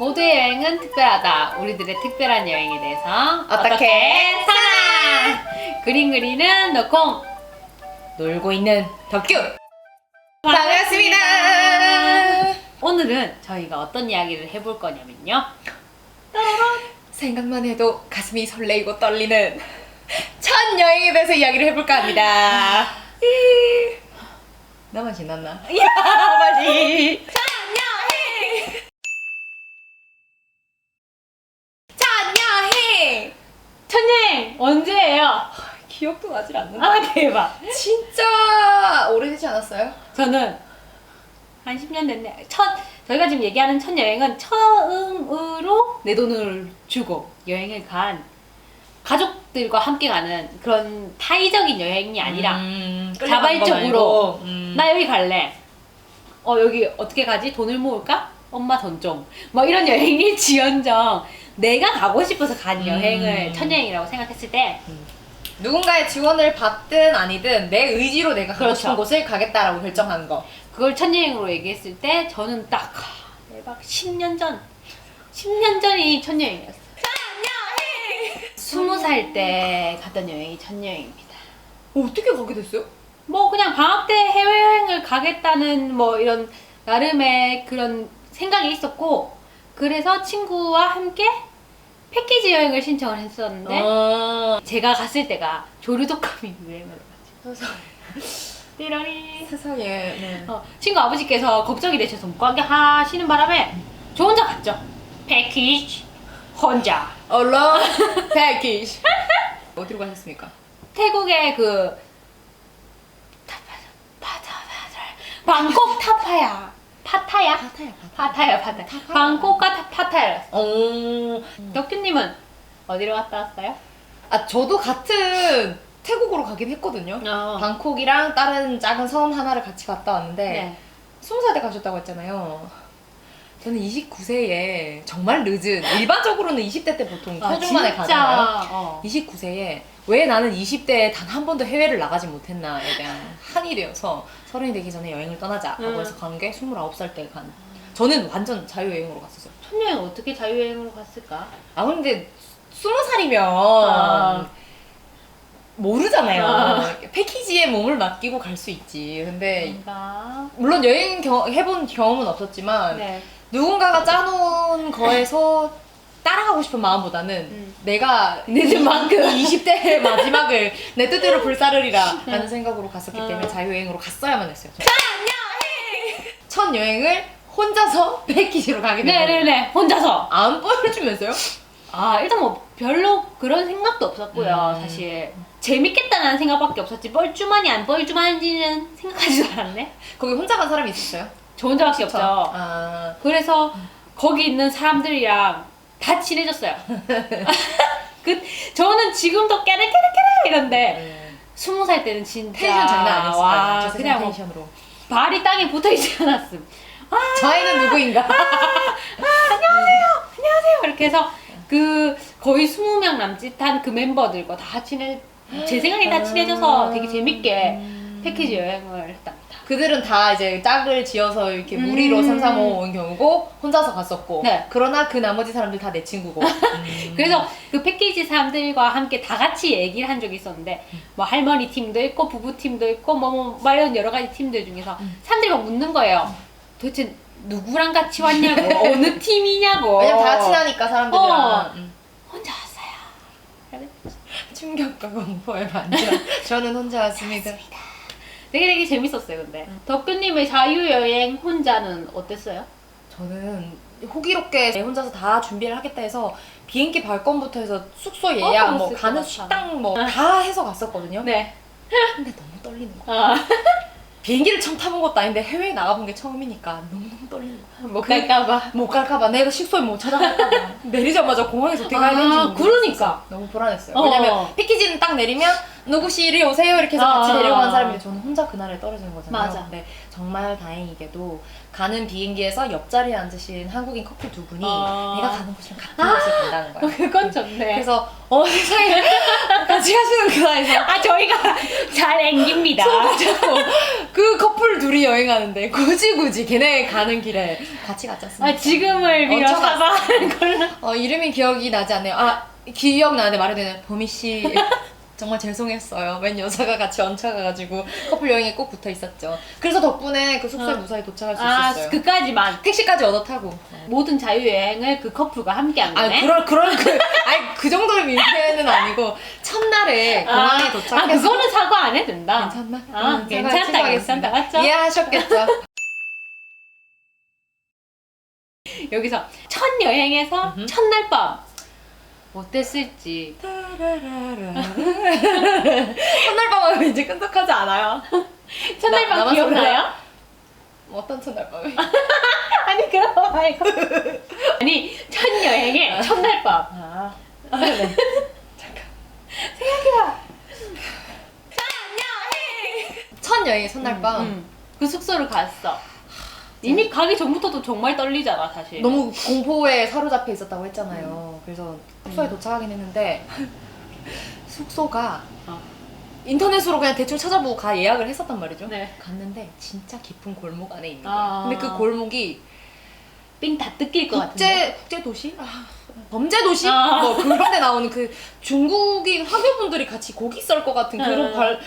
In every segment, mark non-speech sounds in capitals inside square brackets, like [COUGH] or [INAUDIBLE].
모두의 여행은 특별하다. 우리들의 특별한 여행에 대해서 어떻게 사나? 그림 그리는 너콩. 놀고 있는 덕규 반갑습니다. 오늘은 저희가 어떤 이야기를 해볼 거냐면요. 생각만 해도 가슴이 설레이고 떨리는 첫 여행에 대해서 이야기를 해볼까 합니다. 이. 나만 신났나? 야 빨리. 첫 여행. 첫 여행. 천여행 언제예요? 기억도 나질 않는다. 아 대박. 진짜 오래되지 않았어요? 저는 한 10년 됐네. 첫 저희가 지금 얘기하는 첫 여행은 처음으로 내 돈을 주고 여행을 간 가족들과 함께 가는 그런 타이적인 여행이 아니라 음, 자발적으로 음. 나 여기 갈래. 어 여기 어떻게 가지? 돈을 모을까? 엄마 돈 좀. 뭐 이런 여행이 [LAUGHS] 지연정 내가 가고 싶어서 간 음. 여행을 첫 여행이라고 생각했을 때 누군가의 지원을 받든 아니든 내 의지로 내가 가고 그렇죠. 싶은 곳을 가겠다라고 결정하는 거. 그걸 첫 여행으로 얘기했을 때 저는 딱 하, 대박 10년 전 10년 전이 첫 여행이었어요. 스무 살때 갔던 여행이 첫 여행입니다. 어떻게 가게 됐어요? 뭐 그냥 방학 때 해외여행을 가겠다는 뭐 이런 나름의 그런 생각이 있었고 그래서 친구와 함께 패키지 여행을 신청을 했었는데 어... 제가 갔을 때가 조류독감이 유행을 해가지고 띠러리. 세상에. 네. 어, 친구 아버지께서 걱정이 되셔서 못 가게 하시는 바람에 저 혼자 갔죠. 패키지. 혼자. 얼런 [LAUGHS] 패키지. 어디로 가셨습니까? 태국의 그 타파야 파타야 방콕 타파야 파타야 파타야, 파타야 파타야 방콕과 타- 파타야 어... 덕규님은 어디로 갔다 왔어요? 아 저도 같은 태국으로 가긴 했거든요. 어. 방콕이랑 다른 작은 섬 하나를 같이 갔다 왔는데 네. 스무 살 때 가셨다고 했잖아요. 저는 29세에 정말 늦은 일반적으로는 20대 때 보통 아, 초중반에 진짜. 가잖아요. 어. 29세에 왜 나는 20대에 단 한 번도 해외를 나가지 못했나에 대한 한이 되어서 서른이 되기 전에 여행을 떠나자라고 음. 해서 간 게 29살 때 간. 저는 완전 자유여행으로 갔었어요. 첫 여행 어떻게 자유여행으로 갔을까? 아 근데 스무 살이면 아. 모르잖아요. 아. 패키지에 몸을 맡기고 갈 수 있지. 근데 뭔가 물론 여행 겨- 해본 경험은 없었지만 네. 누군가가 짜놓은 거에서 따라가고 싶은 마음보다는 음. 내가 늦은 만큼. 20대의 마지막을 내 뜻대로 불사르리라 라는 생각으로 갔었기 음. 때문에 자유여행으로 갔어야만 했어요. 첫 여행! 첫 여행을 혼자서 [LAUGHS] 패키지로 가게 됐어요. 네네네 혼자서 안 보여주면서요? 아 일단 뭐 별로 그런 생각도 없었고요 음. 사실 재밌겠다는 생각밖에 없었지 뻘쭘하니 안 뻘쭘한지는 생각하지도 않았네 [LAUGHS] 거기 혼자 간 사람이 있었어요? 저 혼자밖에? 없죠 아, 그래서 거기 있는 사람들이랑 다 친해졌어요 [LAUGHS] 그 저는 지금도 깨르깨르깨르 이런데 음. 스무 살 때는 진짜 텐션 장난 아니었어요. 와, 그냥 뭐 텐션으로. 발이 땅에 붙어있지 않았음 저희는 누구인가? 안녕하세요 이렇게 해서 그 거의 20명 남짓한 그 멤버들과 다 친해 제 생각에 다 친해져서 되게 재밌게 음. 패키지 여행을 했답니다. 그들은 다 이제 짝을 지어서 이렇게 무리로 음. 삼삼오오 온 경우고 혼자서 갔었고 네. 그러나 그 나머지 사람들 다 내 친구고 음. [LAUGHS] 그래서 그 패키지 사람들과 함께 다 같이 얘기를 한 적이 있었는데 뭐 할머니 팀도 있고 부부 팀도 있고 뭐, 뭐, 뭐 이런 여러 가지 팀들 중에서 음. 사람들이 막 묻는 거예요. 도대체 누구랑 같이 왔냐고 어느 [LAUGHS] 팀이냐고. 왜냐면 다 친하니까 사람들이랑 어. 음. 혼자 왔어요. 충격과 공포의 반전 [LAUGHS] 저는 혼자 왔습니다 되게 되게 재밌었어요 근데 덕규님의 자유여행 혼자는 어땠어요? 저는 호기롭게 혼자서 다 준비를 하겠다 해서 비행기 발권부터 해서 숙소 예약 어, 뭐 그랬을 가는 같아. 식당 뭐 다 해서 갔었거든요 네. 근데 너무 떨리는 거야 아, [LAUGHS] 비행기를 처음 타본 것도 아닌데 해외에 나가본 게 처음이니까 너무너무 거야 못 갈까봐. 못 갈까봐 내가 숙소에 못 찾아갈까봐 [LAUGHS] 내리자마자 공항에서 어떻게 가야 되는지 아, 모르겠어. 그러니까. 너무 불안했어요 어. 왜냐면 패키지는 딱 내리면 누구 씨 이리 오세요 이렇게 해서 같이 아. 내려가는 사람인데 저는 혼자 그날에 떨어지는 거잖아요 맞아. 근데 정말 다행히게도 가는 비행기에서 옆자리에 앉으신 한국인 커플 두 분이 아. 내가 가는 곳이랑 같은 곳을 간다는 거야 그건 좋네. 그래서 어 세상에 [LAUGHS] 같이 가시는구나 해서 아 저희가 잘 앵깁니다. 손을 잡고 그 커플 둘이 여행하는데 굳이 굳이 걔네 가는 길에 같이 갔지 않습니까? 아, 지금을 빌어 얹혀갔어. 사과하는 걸로. 어 이름이 기억이 나지 않네요. 아 기억나는데 말해야 되는 보미 씨 [LAUGHS] 정말 죄송했어요. 웬 여자가 같이 얹혀가가지고 커플 여행에 꼭 붙어 있었죠. 그래서 덕분에 그 숙소에 어. 무사히 도착할 수 아, 있었어요. 그까지만. 택시까지 얻어 타고. 모든 자유여행을 그 커플과 함께 한 아 거네. 그럴 그럴 그 아니 그 정도의 민폐는 아니고 첫날에 공항에 아, 도착해서 아, 그거는 사과 안 해도 된다. 괜찮나? 아, 응, 괜찮다. 괜찮다. 맞죠? 이해하셨겠죠? [LAUGHS] 여기서 첫 여행에서. 첫날 밤 어땠을지. 첫날 밤은 왠지 끈적하지 않아요? [LAUGHS] 첫날 나- 기억나요? 어떤 첫날 밤이? [LAUGHS] 아니 그런 거 말고. 아니 첫 여행의 첫날 밤. 아, 아 네. [LAUGHS] 첫 여행의 첫날 밤 음, 그 숙소를 갔어. 이미 가기 전부터도 정말 떨리잖아 사실. 너무 공포에 사로잡혀 있었다고 했잖아요. 그래서 숙소에 도착하긴 했는데 [LAUGHS] 숙소가 어. 인터넷으로 그냥 대충 찾아보고 가 예약을 했었단 말이죠. 네. 갔는데 진짜 깊은 골목 안에 있는 아. 거예요. 근데 그 골목이 삥다 뜯길 것 같은데. 국제 국제 도시? 아, 범죄 도시? 아. 뭐 그런 데 나오는 그 중국인 화교분들이 같이 고기 썰 것 같은 그런 음. 발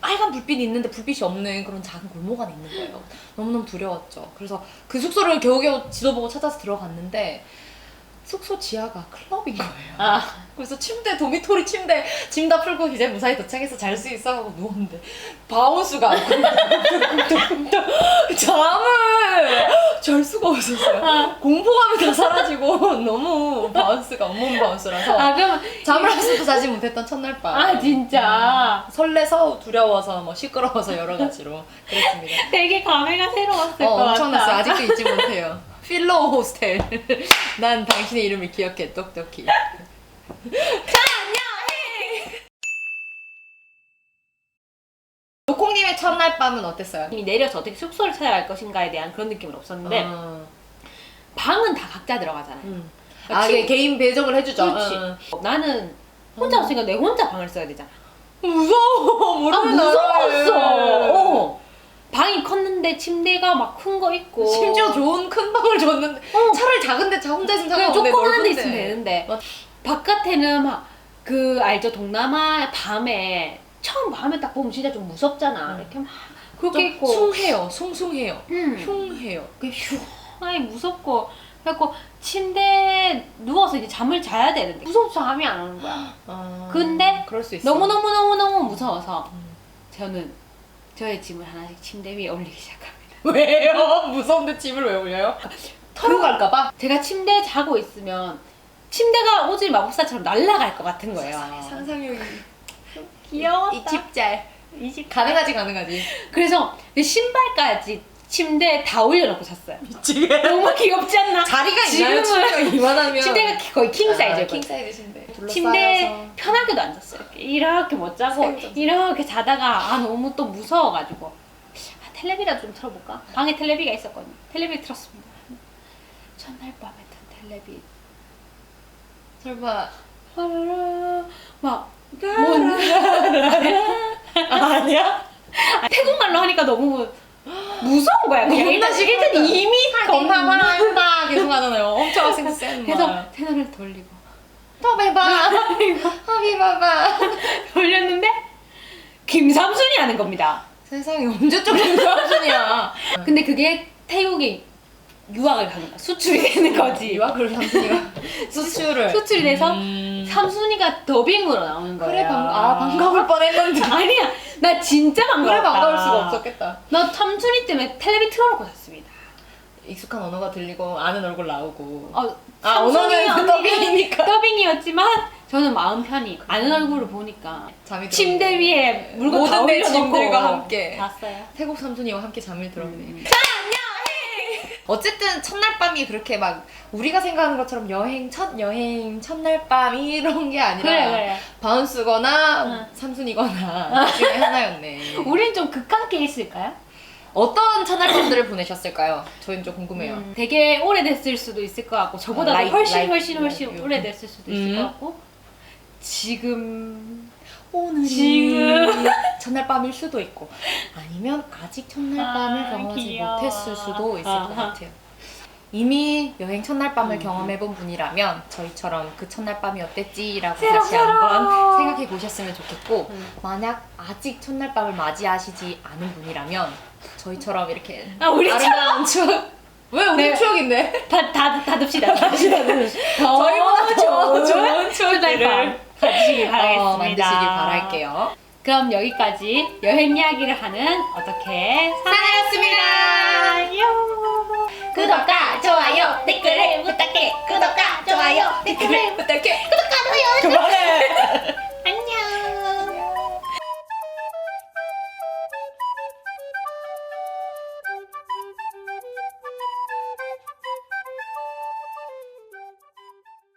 빨간 불빛이 있는데 불빛이 없는 그런 작은 골목 안에 있는 거예요. 너무너무 두려웠죠. 그래서 그 숙소를 겨우겨우 지도 보고 찾아서 들어갔는데 숙소 지하가 클럽인 거예요. 아 그래서 침대 도미토리 침대 짐 다 풀고 이제 무사히 도착해서 잘 수 있어 하고 누웠는데 바운스가 [LAUGHS] 잠을 잘 수가 없었어요. 아. 공포감이 다 사라지고 [LAUGHS] 너무 바운스가 온몸 바운스라서 아 그럼 잠을 한 수도 자지 못했던 첫날 밤. 아 진짜 설레서 두려워서 뭐 시끄러워서 여러 [LAUGHS] 가지로 그랬습니다. 되게 감회가 새로웠을 어, 것 같아. 엄청났어요. 아직도 잊지 [LAUGHS] 못해요. 필로우 호스텔. 난 당신의 이름을 기억해 똑똑히. 노콩님의 첫날 밤은 어땠어요? 이미 내려서 어떻게 숙소를 찾아갈 것인가에 대한 그런 느낌은 없었는데 어. 방은 다 각자 들어가잖아요. 음. 그러니까 아, 침- 이게 개인 배정을 해주죠. 그렇지. 어. 나는 혼자 왔으니까 내 혼자 방을 써야 되잖아. 무서워. [LAUGHS] 아 모르는 무서웠어. 나라에. 어. 방이 컸는데 침대가 막 큰 거 있고 심지어 좋은 큰 방을 줬는데 어. 차라리 작은데 자 혼자 있으면 그냥 상관없는데 조그만 데 넓은데. 있으면 되는데 맞- 바깥에는 막 그 알죠 동남아 밤에 처음 밤에 딱 보면 진짜 좀 무섭잖아 음. 이렇게 막좀 그렇게 있고 숭해요. 숭숭해요. 음. 흉해요. 그 흉하게 무섭고 그래갖고 침대에 누워서 이제 잠을 자야 되는데 무서워서 잠이 안 오는 거야 아, 근데 그럴 수 있어. 너무 너무 너무 너무 무서워서 음. 저는 저의 짐을 하나씩 침대 위에 올리기 시작합니다 [LAUGHS] 왜요? 무서운데 짐을 왜 올려요? 털어 갈까봐? 제가 침대에 자고 있으면 침대가 오질 마법사처럼 날아갈 것 같은 거예요 상상력이 귀여웠다 이 집잘 이 집 가능하지 가능하지 그래서 그 신발까지 침대에 다 올려놓고 잤어요. 미치게 [LAUGHS] 너무 귀엽지 않나? 자리가 있나요? 침대가 이만하면 침대가 거의 킹 아, 사이즈였거든. 킹 사이즈 침대 침대에 편하게도 안 잤어요. 이렇게, 못 자고. 이렇게 자다가 아 너무 또 무서워가지고 아, 텔레비라도 좀 틀어볼까? 방에 텔레비가 있었거든요. 텔레비 틀었습니다. 첫날 밤에 튼 텔레비 설마 막 뭔? 아니야? 아, 태국말로 하니까 너무 무서운 거야. 그냥 일단, 일단 이미 검사하다 계속 하잖아요. 엄청 센 그래서 [LAUGHS] 말. 테너를 돌리고. 터베바 하비바바 [LAUGHS] 돌렸는데 김삼순이 하는 겁니다. 세상에 언제적 김삼순이야? 근데 그게 태국에 유학을 가는 거야. 수출이 되는 거지. 유학을 삼순이가 [LAUGHS] 수출을 수출이 돼서 음. 삼순이가 더빙으로 나오는 거야. 그래 방, 아 반가울 [LAUGHS] 뻔했는데 아니야. 나 진짜 반가웠다. 그래 반가울 수가 없었겠다 나 삼순이 때문에 텔레비 틀어놓고 잤습니다. 익숙한 언어가 들리고 아는 얼굴 나오고 어, 아, 삼순이 언어는 더빙이니까. 더빙이었지만 저는 마음 편히 아는 얼굴을 보니까 잠이 침대. 위에 물건 다 모든 내 짐들과 함께 잤어요. 태국 삼순이와 함께 잠을 들었네 음. 어쨌든 첫날 밤이 그렇게 막 우리가 생각하는 것처럼 여행 첫 여행 첫날 밤 이런 게 아니라 그래 그래. 바운스거나 응. 삼순이거나 [LAUGHS] 그 중에 하나였네 우린 좀 극한 케이스일까요? 어떤 첫날 밤들을 보내셨을까요? 저희는 좀 궁금해요 음, 되게 오래됐을 수도 있을 것 같고 저보다 아, 라이- 훨씬 라이- 훨씬 훨씬 라이- 오래됐을 수도 있을 음. 것 같고 지금 오늘이 지금. [LAUGHS] 첫날 밤일 수도 있고 아니면 아직 첫날 밤을 아, 경험하지 귀여워. 못했을 수도 있을 아하. 것 같아요. 이미 여행 첫날 밤을 음. 경험해본 분이라면 저희처럼 그 첫날 밤이 어땠지라고 다시 새로. 한번 생각해 보셨으면 좋겠고 음. 만약 아직 첫날 밤을 맞이하시지 않은 분이라면 저희처럼 이렇게 아, 우리 아름다운 추억 [LAUGHS] 왜 우리 네. 추억인데? 다, 다, 다 듭시다. 다 듭시다. [LAUGHS] 저희보다 더 좋은 추억들을 밤 가지시길 바라겠습니다. 어, 만드시길 바랄게요. 그럼 여기까지 여행 이야기를 하는 어떻게 사나였습니다. 구독과 좋아요 댓글을 부탁해 구독과 좋아요 댓글을 부탁해 구독과 좋아요